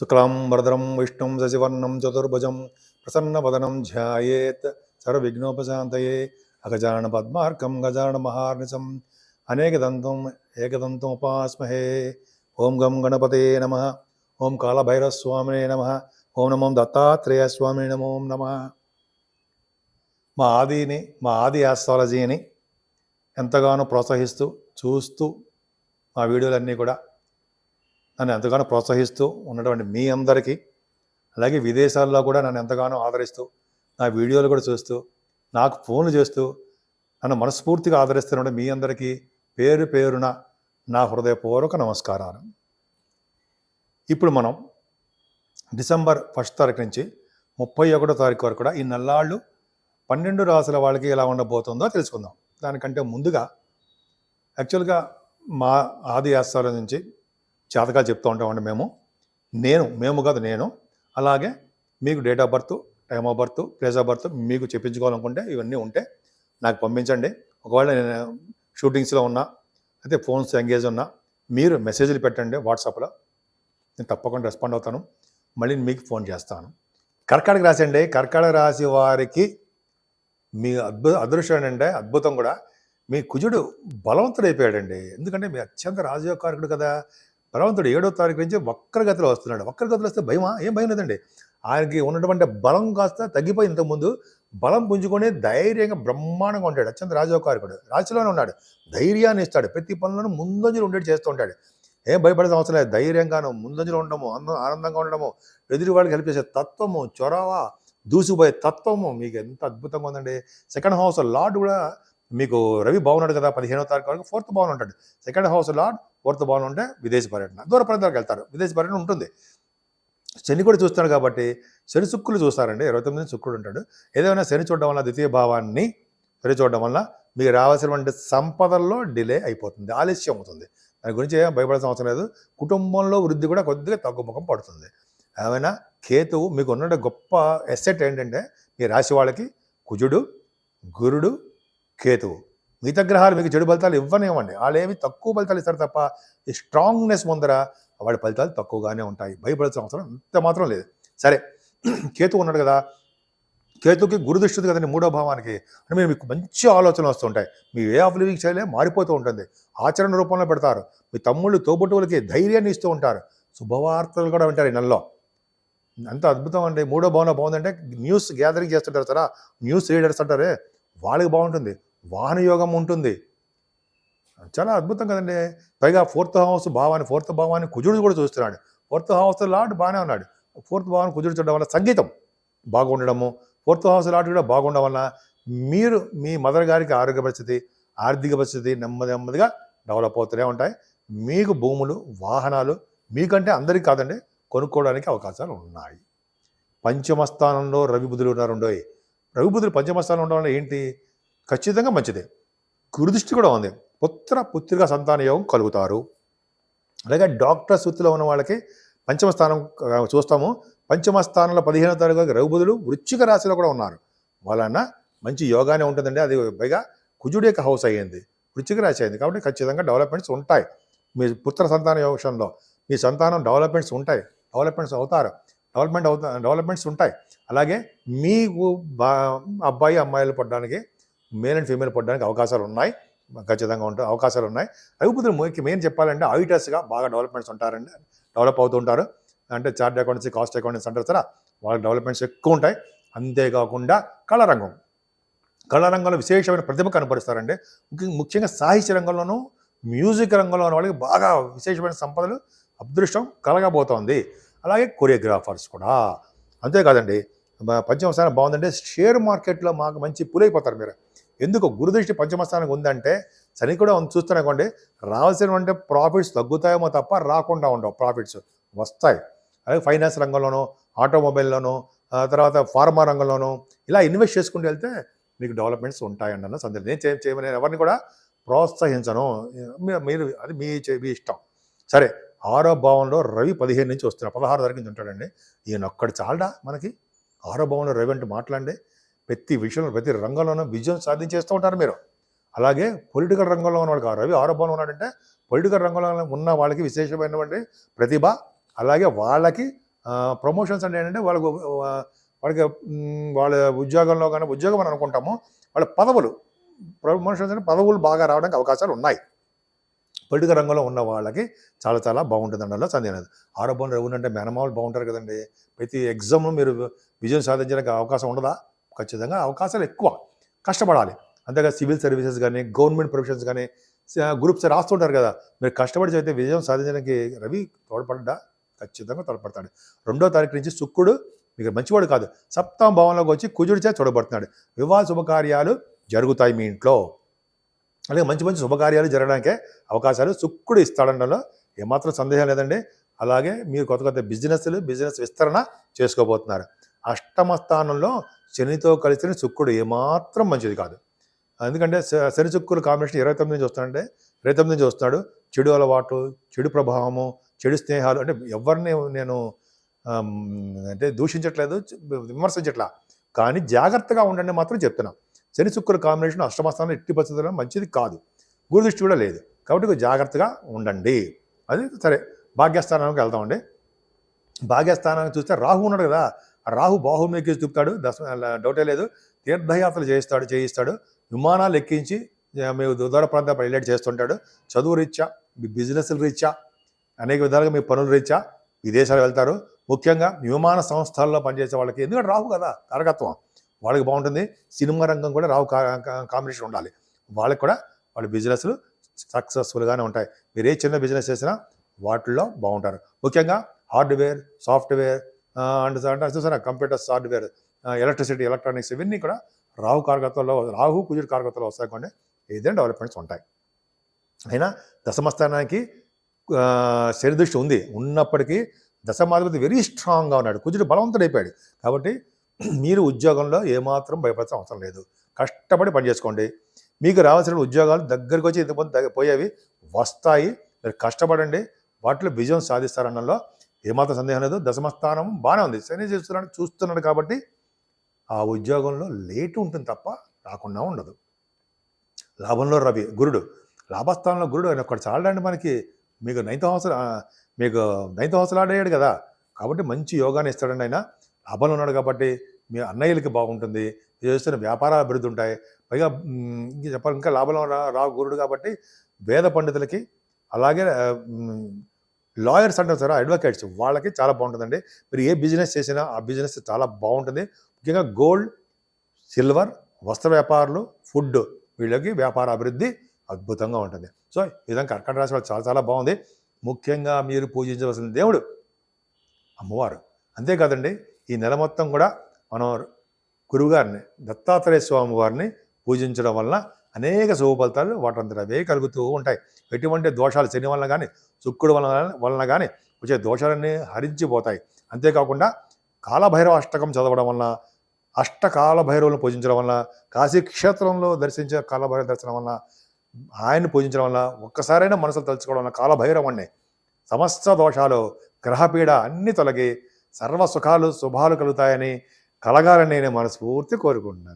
శుక్లాం వరదరం విష్ణుం శశివర్ణం చతుర్భుజం ప్రసన్నవదనం ధ్యాయేత్ సర్వవిఘ్నోపశాంతయే అగజాన పద్మార్కం గజాన మహార్నిశం అనేకదంతం ఏకదంతం ఉపాస్మహే. ఓం గం గణపతే నమ. ఓం కాళభైరస్వామినే నమ. ఓం నమో దత్తాత్రేయ నమో నమ. మా ఆదిని మా ఆది ఆస్ట్రాలజీని ఎంతగానో ప్రోత్సహిస్తూ చూస్తూ మా వీడియోలన్నీ కూడా నన్ను ఎంతగానో ప్రోత్సహిస్తూ ఉన్నటువంటి మీ అందరికీ అలాగే విదేశాల్లో కూడా నన్ను ఎంతగానో ఆదరిస్తూ నా వీడియోలు కూడా చూస్తూ నాకు ఫోన్లు చేస్తూ నన్ను మనస్ఫూర్తిగా ఆదరిస్తున్న మీ అందరికీ పేరు పేరున నా హృదయపూర్వక నమస్కారాలు. ఇప్పుడు మనం డిసెంబర్ ఫస్ట్ తారీఖు నుంచి ముప్పై ఒకటో తారీఖు వరకు కూడా ఈ నల్లాళ్ళు పన్నెండు రాసుల వాళ్ళకి ఎలా ఉండబోతుందో తెలుసుకుందాం. దానికంటే ముందుగా యాక్చువల్గా మా ఆది ఆస్థాల నుంచి జాతకాలు చెప్తూ ఉంటామండి మేము. నేను మేము కాదు నేను. అలాగే మీకు date of birth time of birth place of birth మీకు చెప్పించుకోవాలనుకుంటే ఇవన్నీ ఉంటే నాకు పంపించండి. ఒకవేళ నేను షూటింగ్స్లో ఉన్నా అయితే ఫోన్స్ ఎంగేజ్ ఉన్నా మీరు మెసేజ్లు పెట్టండి వాట్సాప్లో నేను తప్పకుండా రెస్పాండ్ అవుతాను. మళ్ళీ మీకు ఫోన్ చేస్తాను. కర్కాటక రాశి అండి. కర్కాటక రాశి వారికి మీ అద్భుత అదృష్టం ఏంటంటే అద్భుతం కూడా మీ కుజుడు బలవంతుడైపోయాడండి. ఎందుకంటే మీ అత్యంత రాజయోగకారకుడు కదా. బలవంతుడు ఏడో తారీఖు నుంచి వక్రగతిలో వస్తున్నాడు. వక్రగతిలో వస్తే భయమా? ఏం భయం లేదండి. ఆయనకి ఉన్నటువంటి బలం కాస్త తగ్గిపోయి ఇంతకుముందు బలం పుంజుకొని ధైర్యంగా బ్రహ్మాండంగా ఉంటాడు. అత్యంత రాజోకారకుడు రాశిలోనే ఉన్నాడు. ధైర్యాన్ని ఇస్తాడు. ప్రతి పనులను ముందంజలు ఉండేది చేస్తూ ఉంటాడు. ఏం భయపడే అవసరం లేదు. ధైర్యంగాను ముందంజలు ఉండడము ఆనంద- ఆనందంగా ఉండడము ఎదురు వాళ్ళకి హెల్ప్ చేసే తత్వము చొరవ దూసిపోయే తత్వము. మీకు ఎంత అద్భుతంగా ఉందండి. సెకండ్ హౌస్ లార్డ్ కూడా మీకు రవి బాగున్నాడు కదా పదిహేనో తారీఖు వరకు ఫోర్త్ భవన్ ఉంటాడు సెకండ్ హౌస్ లార్డ్ ఫోర్త్ భవన్ ఉంటే విదేశీ పర్యటన. దూర ప్రాంతాలకు వెళ్తారు విదేశీ పర్యటన ఉంటుంది. శని కూడా చూస్తాడు కాబట్టి శని శుక్రులు చూస్తారండి. ఇరవై తొమ్మిది శుక్రుడు ఉంటాడు. ఏదైనా శని చూడడం వల్ల ద్వితీయ భావాన్ని శని చూడడం వల్ల మీకు రావాల్సినటువంటి సంపదల్లో డిలే అయిపోతుంది ఆలస్యం అవుతుంది. దాని గురించి ఏం భయపడాల్సిన అవసరం లేదు. కుటుంబంలో వృద్ధి కూడా కొద్దిగా తగ్గుముఖం పడుతుంది. ఏమైనా కేతువు మీకు ఉన్న గొప్ప ఎసెట్ ఏంటంటే మీ రాశి వాళ్ళకి కుజుడు గురుడు కేతువు. మిగతా గ్రహాలు మీకు చెడు ఫలితాలు ఇవ్వనివ్వండి. వాళ్ళు ఏమి తక్కువ ఫలితాలు ఇస్తారు తప్ప ఈ స్ట్రాంగ్నెస్ ముందర వాడి ఫలితాలు తక్కువగానే ఉంటాయి. భయపడాల్సిన అవసరం అంత మాత్రం లేదు. సరే కేతు ఉన్నాడు కదా. కేతుకి గురుదృష్టి కదండి మూడో భావానికి. అంటే మీరు మీకు మంచి ఆలోచనలు వస్తుంటాయి. మీ వే ఆఫ్ లివింగ్ శైలే మారిపోతూ ఉంటుంది. ఆచరణ రూపంలో పెడతారు. మీ తమ్ముళ్ళు తోబుట్టువులకి ధైర్యాన్ని ఇస్తూ ఉంటారు. శుభవార్తలు కూడా వింటారు ఈ నెలలో. అంత అద్భుతం అండి. మూడో భవనం బాగుందంటే న్యూస్ గ్యాదరింగ్ చేస్తుంటారు సరే. న్యూస్ రీడర్స్ అంటారే. వాళ్ళకి బాగుంటుంది. వాహనయోగం ఉంటుంది. చాలా అద్భుతం కదండి. పైగా ఫోర్త్ హౌస్ భావాన్ని ఫోర్త్ భావాన్ని కుజుడు కూడా చూస్తున్నాడు. ఫోర్త్ హౌస్ లార్డ్ బాగానే ఉన్నాడు. ఫోర్త్ భావాన్ని కుజుడు చూడడం వల్ల సంగీతం బాగుండడము ఫోర్త్ హౌస్ లార్డ్ కూడా బాగుండడం వల్ల మీరు మీ మదర్ గారికి ఆరోగ్య పరిస్థితి ఆర్థిక పరిస్థితి నెమ్మది నెమ్మదిగా డెవలప్ అవుతూనే ఉంటాయి. మీకు భూములు వాహనాలు మీకంటే అందరికీ కాదండి కొనుక్కోవడానికి అవకాశాలు ఉన్నాయి. పంచమస్థానంలో రవి బుధులు ఉన్నారుండోయ్. రవి బుధులు పంచమస్థానంలో ఉండడం వల్ల ఏంటి? ఖచ్చితంగా మంచిదే. గురుదృష్టి కూడా ఉంది. పుత్ర పుత్రిక సంతాన యోగం కలుగుతారు. అలాగే డాక్టర్స్ వృత్తిలో ఉన్న వాళ్ళకి పంచమ స్థానం చూస్తాము. పంచమ స్థానంలో పదిహేనో తారీఖు రఘుబుధులు వృచ్చిక రాశిలో కూడా ఉన్నారు. వలన మంచి యోగానే ఉంటుందండి. అది పైగా కుజుడి యొక్క హౌస్ అయ్యింది. వృచ్చిక రాశి అయింది. కాబట్టి ఖచ్చితంగా డెవలప్మెంట్స్ ఉంటాయి. మీ పుత్ర సంతాన విషయంలో మీ సంతానం డెవలప్మెంట్స్ ఉంటాయి. డెవలప్మెంట్స్ అవుతారు. డెవలప్మెంట్ అవుతా డెవలప్మెంట్స్ ఉంటాయి. అలాగే మీకు బా అబ్బాయి అమ్మాయిలు పడడానికి మేల్ అండ్ ఫీమేల్ పడడానికి అవకాశాలు ఉన్నాయి ఖచ్చితంగా ఉంటాయి అవకాశాలు ఉన్నాయి రఘుపుత్రులు ముఖ్య మెయిన్ చెప్పాలంటే ఆడిటర్స్గా బాగా డెవలప్మెంట్స్ ఉంటారండి డెవలప్ అవుతూ ఉంటారు. అంటే చార్ట్ అకౌంట్స్ కాస్ట్ అకౌంట్స్ అంటారు సరే వాళ్ళకి డెవలప్మెంట్స్ ఎక్కువ ఉంటాయి. అంతేకాకుండా కళారంగం. కళారంగంలో విశేషమైన ప్రతిభ కనపరుస్తారండి. ముఖ్యంగా సాహిత్య రంగంలోనూ మ్యూజిక్ రంగంలో వాళ్ళకి బాగా విశేషమైన సంపదలు అదృష్టం కలగబోతోంది. అలాగే కొరియోగ్రాఫర్స్ కూడా. అంతేకాదండి పంచమసారం బాగుందంటే షేర్ మార్కెట్లో మాకు మంచి పులైపోతారు మీరు. ఎందుకు గురుదృష్టి పంచమస్థానం ఉందంటే శని కూడా ఉంది చూస్తున్నాకోండి రావాల్సినటువంటి ప్రాఫిట్స్ తగ్గుతాయేమో తప్ప రాకుండా ఉండవు ప్రాఫిట్స్ వస్తాయి. అలాగే ఫైనాన్స్ రంగంలోనూ ఆటోమొబైల్లోనూ తర్వాత ఫార్మా రంగంలోనూ ఇలా ఇన్వెస్ట్ చేసుకుంటూ వెళ్తే మీకు డెవలప్మెంట్స్ ఉంటాయండి అన్న సందేహం నేను చేయమని ఎవరిని కూడా ప్రోత్సహించను. మీ- మీరు అది మీ చే- మీ ఇష్టం. సరే ఆరో భావంలో రవి పదిహేను నుంచి వస్తున్నాడు పదహారు తారీఖు నుంచి ఉంటాడండి. ఈయన ఒక్కడు చాలడా మనకి? ఆరో భావంలో రవి అంటే మాట్లాడండి. ప్రతి విషయంలో ప్రతి రంగంలోనూ విజయం సాధించేస్తూ ఉంటారు మీరు. అలాగే పొలిటికల్ రంగంలో ఉన్నవాడు వాళ్ళకి రవి ఆరోపణలు ఉన్నాడంటే పొలిటికల్ రంగంలో ఉన్న వాళ్ళకి విశేషమైనటువంటి ప్రతిభ అలాగే వాళ్ళకి ప్రమోషన్స్ అంటే ఏంటంటే వాళ్ళకు వాళ్ళకి వాళ్ళ ఉద్యోగంలో కానీ ఉద్యోగం అని అనుకుంటాము వాళ్ళ పదవులు ప్రమోషన్స్ అంటే పదవులు బాగా రావడానికి అవకాశాలు ఉన్నాయి. పొలిటికల్ రంగంలో ఉన్న వాళ్ళకి చాలా చాలా బాగుంటుంది అందులో సందేహం లేదు. ఆరోపణ రెవెన్యూ అంటే మేనమావులు బాగుంటారు కదండి. ప్రతి ఎగ్జామ్ మీరు విజయం సాధించడానికి అవకాశం ఉండదా? ఖచ్చితంగా అవకాశాలు ఎక్కువ. కష్టపడాలి. అంతేగా సివిల్ సర్వీసెస్ కానీ గవర్నమెంట్ ప్రొఫెషన్స్ కానీ గ్రూప్స్ రాస్తుంటారు కదా. మీరు కష్టపడి చదివితే విజయం సాధించడానికి రవి తోడ్పడ్డా? ఖచ్చితంగా తోడ్పడతాడు. రెండో తారీఖు నుంచి శుక్రుడు మీకు మంచివాడు కాదు. సప్తమ భావంలోకి వచ్చి కుజుడి చేత చూడబడుతున్నాడు వివాహ శుభకార్యాలు జరుగుతాయి మీ ఇంట్లో. అలాగే మంచి మంచి శుభకార్యాలు జరగడానికే అవకాశాలు శుక్రుడు ఇస్తాడనలో ఏమాత్రం సందేహం లేదండి. అలాగే మీరు కొత్త కొత్త బిజినెస్లు బిజినెస్ విస్తరణ చేసుకోబోతున్నారు. అష్టమ స్థానంలో శనితో కలిసిన శుక్రుడు ఏమాత్రం మంచిది కాదు. ఎందుకంటే శని శుక్రుడు కాంబినేషన్ ఇరవై తొమ్మిది నుంచి వస్తాడంటే ఇరవై తొమ్మిది నుంచి వస్తున్నాడు. చెడు అలవాటు చెడు ప్రభావము చెడు స్నేహాలు అంటే ఎవరిని నేను అంటే దూషించట్లేదు విమర్శించట్లా. కానీ జాగ్రత్తగా ఉండండి మాత్రం చెప్తున్నాను శని శుక్రుడు కాంబినేషన్ అష్టమస్థానం ఎట్టి పరిస్థితుల్లో మంచిది కాదు. గురుదృష్టి కూడా లేదు. కాబట్టి జాగ్రత్తగా ఉండండి. అది సరే. భాగ్యస్థానానికి వెళ్తామండి భాగ్యస్థానానికి చూస్తే రాహు ఉన్నాడు కదా. రాహు బాహుమేకేసి మీకు చూపుతాడు దశ డౌటే లేదు. తీర్థయాత్రలు చేయిస్తాడు చేయిస్తాడు. విమానాలు ఎక్కించి మీ దూర ప్రాంతాలు హైలైట్ చేస్తుంటాడు. చదువు రీత్యా మీ బిజినెస్ల రీత్యా అనేక విధాలుగా మీ పనుల రీత్యా విదేశాలు వెళ్తారు. ముఖ్యంగా విమాన సంస్థల్లో పనిచేసే వాళ్ళకి ఎందుకంటే రాహు కదా కారకత్వం వాళ్ళకి బాగుంటుంది. సినిమా రంగం కూడా రాహు కా- కాంబినేషన్ ఉండాలి. వాళ్ళకి కూడా వాళ్ళ బిజినెస్లు సక్సెస్ఫుల్గానే ఉంటాయి. మీరు ఏ చిన్న బిజినెస్ చేసినా వాటిల్లో బాగుంటారు. ముఖ్యంగా హార్డ్వేర్ సాఫ్ట్వేర్ అండ్ అంటే చూసారా? కంప్యూటర్ సాఫ్ట్వేర్ ఎలక్ట్రిసిటీ ఎలక్ట్రానిక్స్ ఇవన్నీ కూడా రాహు కారకత్వంలో రాహు కుజుడు కారకత్వంలో వస్తాయి కొన్ని ఏదైనా డెవలప్మెంట్స్ ఉంటాయి. అయినా దశమస్థానానికి ఆ, ఉంది. ఉన్నప్పటికీ దశమాధిపతి వెరీ స్ట్రాంగ్గా ఉన్నాడు. కుజుడు బలవంతుడైపోయాడు కాబట్టి మీరు ఉద్యోగంలో ఏమాత్రం భయపడాల్సిన అవసరం లేదు. కష్టపడి పనిచేసుకోండి మీకు రావాల్సిన ఉద్యోగాలు దగ్గరికి వచ్చి ఇంతకుముందు పోయేవి వస్తాయి. మీరు కష్టపడండి. వాటిలో విజయం సాధిస్తారన్నంలో ఏమాత్రం సందేహం లేదు. దశమస్థానం బాగానే ఉంది. శని చూస్తున్నాడు చూస్తున్నాడు కాబట్టి ఆ ఉద్యోగంలో లేటు ఉంటుంది తప్ప రాకుండా ఉండదు. లాభంలో రవి గురుడు. లాభస్థానంలో గురుడు ఆయన ఒకటి చాలండి మనకి మీకు నైన్త్ హౌస్ మీకు నైన్త్ హౌస్ ఆడాడు కదా. కాబట్టి మంచి యోగాన్ని ఇస్తాడండి ఆయన. లాభంలో ఉన్నాడు కాబట్టి మీ అన్నయ్యలకి బాగుంటుంది. చేస్తున్న వ్యాపారాలు అభివృద్ధి ఉంటాయి. పైగా ఇంకా చెప్పాలి ఇంకా లాభంలో రా రా గురుడు కాబట్టి వేద పండితులకి అలాగే లాయర్స్ అంటారు సార్ అడ్వకేట్స్. వాళ్ళకి చాలా బాగుంటుందండి. మీరు ఏ బిజినెస్ చేసినా ఆ బిజినెస్ చాలా బాగుంటుంది. ముఖ్యంగా గోల్డ్ సిల్వర్ వస్త్ర వ్యాపారులు ఫుడ్ వీళ్ళకి వ్యాపార అభివృద్ధి అద్భుతంగా ఉంటుంది. సో ఈ విధంగా కర్కట రాశి వాళ్ళు చాలా చాలా బాగుంది. ముఖ్యంగా మీరు పూజించవలసిన దేవుడు అమ్మవారు. అంతేకాదండి ఈ నెల మొత్తం కూడా మనం గురువుగారిని దత్తాత్రేయ స్వామి వారిని పూజించడం వలన అనేక శుభఫలితాలు వాటంతట అవే కలుగుతూ ఉంటాయి. ఎటువంటి దోషాలు శని వలన కానీ శుక్రుడు వలన వలన కానీ వచ్చే దోషాలన్నీ హరించిపోతాయి. అంతేకాకుండా కాలభైరవ అష్టకం చదవడం వలన అష్టకాల భైరవులను పూజించడం వలన కాశీ క్షేత్రంలో దర్శించే కాలభైరవ దర్శనం వలన ఆయన్ని పూజించడం వలన ఒక్కసారైనా మనసులు తలుచుకోవడం వలన కాలభైరవాన్ని సమస్త దోషాలు గ్రహపీడ అన్ని తొలగి సర్వ సుఖాలు శుభాలు కలుగుతాయని కలగాలని నేను మనస్ఫూర్తి కోరుకుంటున్నాను.